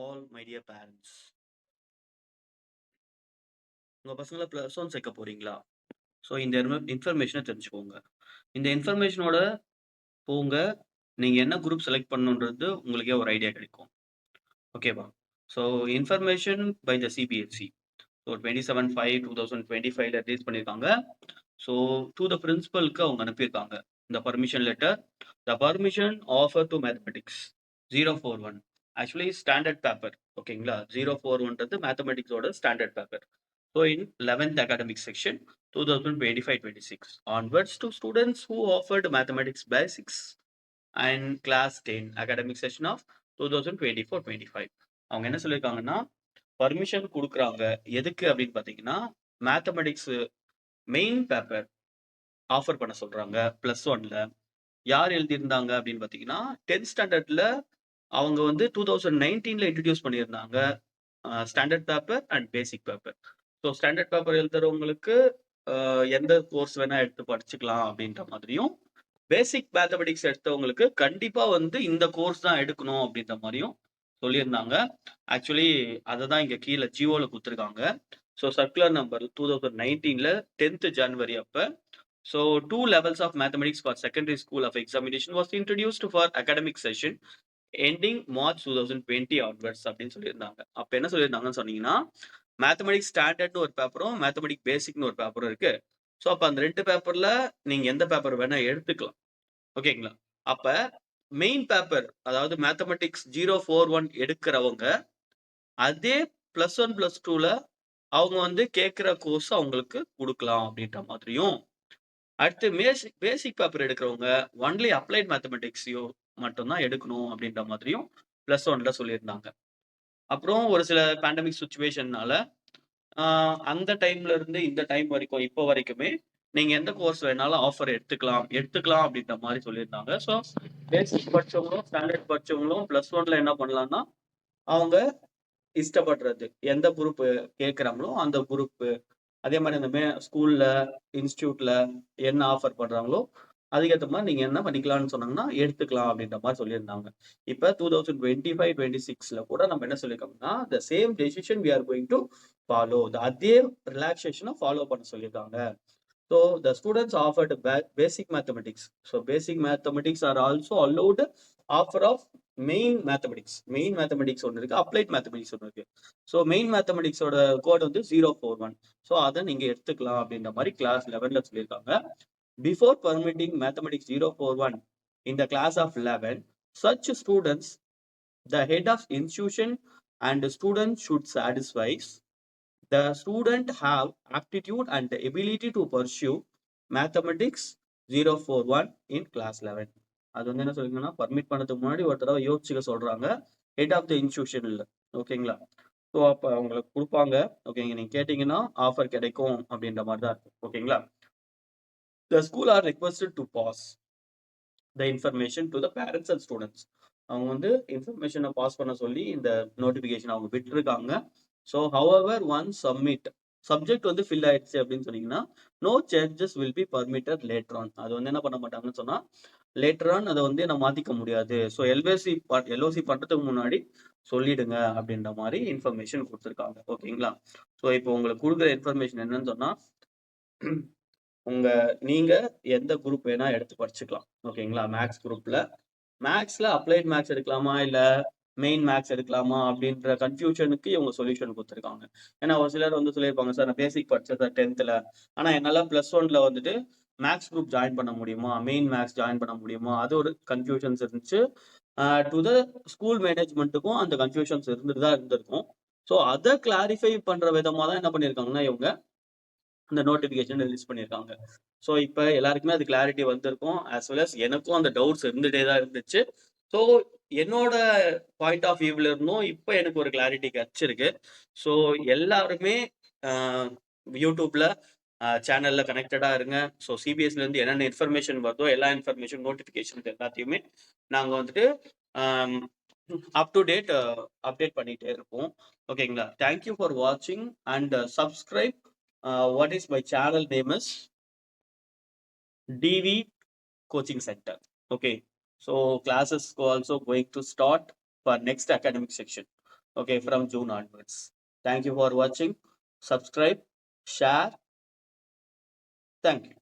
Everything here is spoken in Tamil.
ஆல் மை டியர் பேரண்ட்ஸ் உங்க பசங்கள ப்ளஸ் ஒன் சேர்க்க போறீங்களா? ஸோ இந்த இன்ஃபர்மேஷனை தெரிஞ்சுக்கோங்க. இந்த இன்ஃபர்மேஷனோட போங்க. நீங்க என்ன குரூப் செலக்ட் பண்ணுன்றது உங்களுக்கே ஒரு ஐடியா கிடைக்கும். ஓகேவா? So information by the CBSE so 27/5/2025ல release பண்ணியிருக்காங்க. ஸோ டூ த பிரின்சிபலுக்கு அவங்க அனுப்பியிருக்காங்க. இந்த permission letter. The permission offer to mathematics 041 actually standard paper ஓகேங்களா? ஜீரோ ஃபோர் ஒன்றது மேத்தமெட்டிக்ஸோட standard paper so in eleventh academic section two thousand twenty five twenty six onwards to students who offered mathematics by six and class ten academic session of two thousand twenty four twenty five அவங்க என்ன சொல்லியிருக்காங்கன்னா பர்மிஷன் கொடுக்குறாங்க. எதுக்கு அப்படின்னு பார்த்தீங்கன்னா மேத்தமெட்டிக்ஸ் மெயின் பேப்பர் ஆஃபர் பண்ண சொல்கிறாங்க ப்ளஸ் ஒனில் யார் எழுதியிருந்தாங்க அப்படின்னு பார்த்தீங்கன்னா டென்த் ஸ்டாண்டர்டில் அவங்க வந்து டூ தௌசண்ட் நைன்டீன்ல இன்ட்ரடியூஸ் பண்ணியிருந்தாங்க standard paper and basic paper so standard paper எழுதுறவங்களுக்கு எந்த கோர்ஸ் வேணா எடுத்து படிச்சுக்கலாம் அப்படின்ற மாதிரியும் பேசிக் மேத்தமெட்டிக்ஸ் எடுத்தவங்களுக்கு கண்டிப்பாக வந்து இந்த கோர்ஸ் தான் எடுக்கணும் அப்படின்ற மாதிரியும் சொல்லியிருந்தாங்க. ஆக்சுவலி அதை தான் இங்கே கீழே ஜியோவில் கொடுத்துருக்காங்க. So circular number two thousand நைன்டீனில் டென்த்து ஜனவரி அப்போ. So two levels of mathematics for secondary school of examination was introduced for academic session ending March two thousand twenty onwards அப்படின்னு சொல்லியிருந்தாங்க. அப்போ என்ன சொல்லியிருந்தாங்கன்னு சொன்னீங்கன்னா மேத்தமெட்டிக்ஸ் ஸ்டாண்டர்ட்னு ஒரு பேப்பரும் மேத்தமெட்டிக் பேசிக்னு ஒரு பேப்பரும் இருக்கு. ஸோ அப்போ அந்த ரெண்டு பேப்பரில் நீங்கள் எந்த பேப்பர் வேணால் எடுத்துக்கலாம். ஓகேங்களா அப்போ மெயின் பேப்பர் அதாவது மேத்தமெட்டிக்ஸ் ஜீரோ ஃபோர் ஒன் எடுக்கிறவங்க அதே ப்ளஸ் ஒன் ப்ளஸ் டூவில் அவங்க வந்து கேட்குற கோர்ஸ் அவங்களுக்கு கொடுக்கலாம் அப்படின்ற மாதிரியும். அடுத்து பேசிக் பேசிக் பேப்பர் எடுக்கிறவங்க ஒன்லி அப்ளைட் மேத்தமெட்டிக்ஸையோ மட்டும்தான் எடுக்கணும் அப்படின்ற மாதிரியும் பிளஸ் ஒன்ல சொல்லியிருந்தாங்க. அப்புறம் ஒரு சில பேண்டமிக் சுச்சுவேஷன்னால அந்த டைம்ல இருந்து இந்த டைம் வரைக்கும் இப்போ வரைக்குமே நீங்க எந்த கோர்ஸ் வேணாலும் ஆஃபர் எடுத்துக்கலாம் எடுத்துக்கலாம் அப்படின்ற மாதிரி சொல்லியிருந்தாங்க. ஸோ பேசிக் படிச்சவங்களும் ஸ்டாண்டர்ட் படிச்சவங்களும் ப்ளஸ் ஒன்ல என்ன பண்ணலாம்னா அவங்க இஷ்டப்படுறது எந்த குரூப் கேட்குறாங்களோ அந்த குரூப் அதே மாதிரி அந்த மே ஸ்கூல்ல இன்ஸ்டியூட்ல என்ன ஆஃபர் பண்றாங்களோ அதுக்கேற்ற மாதிரி நீங்க என்ன பண்ணிக்கலாம்னு சொன்னாங்கன்னா எடுத்துக்கலாம் அப்படின்ற மாதிரி சொல்லியிருந்தாங்க. இப்போ two thousand twenty five twenty சிக்ஸ்ல கூட நம்ம என்ன சொல்லியிருக்கோம்னா the same decision we are going to follow the அதே ரிலாக்ஸேஷனை ஃபாலோ பண்ண சொல்லியிருக்காங்க. So the students offered basic mathematics so basic mathematics are also allowed offer of main mathematics main mathematics ஒன்று இருக்கு அப்ளைட் மேத்தமெட்டிக்ஸ் ஒன்று இருக்கு. ஸோ மெயின் மேத்தமெட்டிக்ஸோட கோட் வந்து ஜீரோ ஃபோர் ஒன் ஸோ அதை நீங்க எடுத்துக்கலாம் அப்படின்ற மாதிரி கிளாஸ் லெவனில் சொல்லியிருக்காங்க. Before permitting mathematics zero four one class class of eleven such students the head of institution and the student should satisfy. The student have aptitude and the ability to pursue mathematics 041 in class 11 அது வந்து என்ன சொல்லிங்கன்னா பர்மிட் பண்ணதுக்கு முன்னாடி ஒரு தடவை யோசிச்சுக்க சொல்றாங்க ஹெட் ஆஃப் த இல்லை ஓகேங்களா ஸோ அப்போ அவங்களுக்கு கொடுப்பாங்க. ஓகேங்க நீங்கள் கேட்டிங்கன்னா ஆஃபர் கிடைக்கும் அப்படின்ற மாதிரி தான் இருக்கும் ஓகேங்களா the school are requested to pass the information to the parents and students அவங்க வந்து இன்ஃபர்மேஷனை பாஸ் பண்ண சொல்லி இந்த நோட்டிஃபிகேஷன் அவங்க விட்டுருக்காங்க. So however one submit subject வந்து ஃபில் ஆயிடுச்சு அப்படின்னு சொன்னீங்கன்னா no changes will be permitted later on அது வந்து என்ன பண்ண மாட்டாங்கன்னு சொன்னா லேட்டர் ஆன் அதை வந்து நான் மாத்திக்க முடியாது. ஸோ எல்ஓசி எல்ஓசி பண்றதுக்கு முன்னாடி சொல்லிடுங்க அப்படின்ற மாதிரி இன்ஃபர்மேஷன் கொடுத்துருக்காங்க. ஓகேங்களா ஸோ இப்போ உங்களுக்கு கொடுக்குற இன்ஃபர்மேஷன் என்னன்னு சொன்னா உங்க நீங்க எந்த குரூப் வேணா எடுத்து படிச்சுக்கலாம். ஓகேங்களா? மேக்ஸ் குரூப்ல மேக்ஸ்ல அப்ளைட் மேக்ஸ் எடுக்கலாமா? இல்ல மெயின் மேக்ஸ் எடுக்கலாமா? அப்படின்ற கன்ஃபியூஷனுக்கு இவங்க சொல்யூஷன் கொடுத்துருக்காங்க. ஏன்னா ஒரு சிலர் வந்து சொல்லியிருப்பாங்க சார் நான் பேசிக் படிச்சேன் சார் டென்த்தில் ஆனால் என்னால் ப்ளஸ் ஒன்ல வந்துட்டு மேக்ஸ் குரூப் ஜாயின் பண்ண முடியுமா? மெயின் மேக்ஸ் ஜாயின் பண்ண முடியுமா? அது ஒரு கன்ஃபியூஷன்ஸ் இருந்துச்சு. டு த ஸ்கூல் மேனேஜ்மெண்ட்டுக்கும் அந்த கன்ஃபியூஷன்ஸ் இருந்துட்டு தான் இருந்திருக்கும். ஸோ அதை கிளாரிஃபை பண்ணுற விதமாக தான் என்ன பண்ணியிருக்காங்கன்னா இவங்க இந்த நோட்டிஃபிகேஷன் ரிலீஸ் பண்ணியிருக்காங்க. ஸோ இப்போ எல்லாருக்குமே அது கிளாரிட்டி வந்திருக்கும். ஆஸ் வெல் அஸ் எனக்கும் அந்த டவுட்ஸ் இருந்துகிட்டே தான் இருந்துச்சு. ஸோ என்னோட பாயிண்ட் ஆஃப் வியூவில் இருந்தும் இப்போ எனக்கு ஒரு கிளாரிட்டி கிடச்சிருக்கு. ஸோ எல்லாருமே யூடியூப்பில் சேனலில் கனெக்டடாக இருங்க. ஸோ சிபிஎஸ்லேருந்து என்னென்ன இன்ஃபர்மேஷன் வருதோ எல்லா இன்ஃபர்மேஷன் நோட்டிஃபிகேஷன் எல்லாத்தையுமே நாங்கள் வந்துட்டு அப் டு டேட் அப்டேட் பண்ணிகிட்டே இருப்போம். ஓகேங்களா தேங்க்யூ ஃபார் வாட்சிங் and subscribe uh, what is my channel name is DV Coaching Center. Okay, so classes also going to start for next academic section. Okay, from June onwards. Thank you for watching. Subscribe, share. Thank you.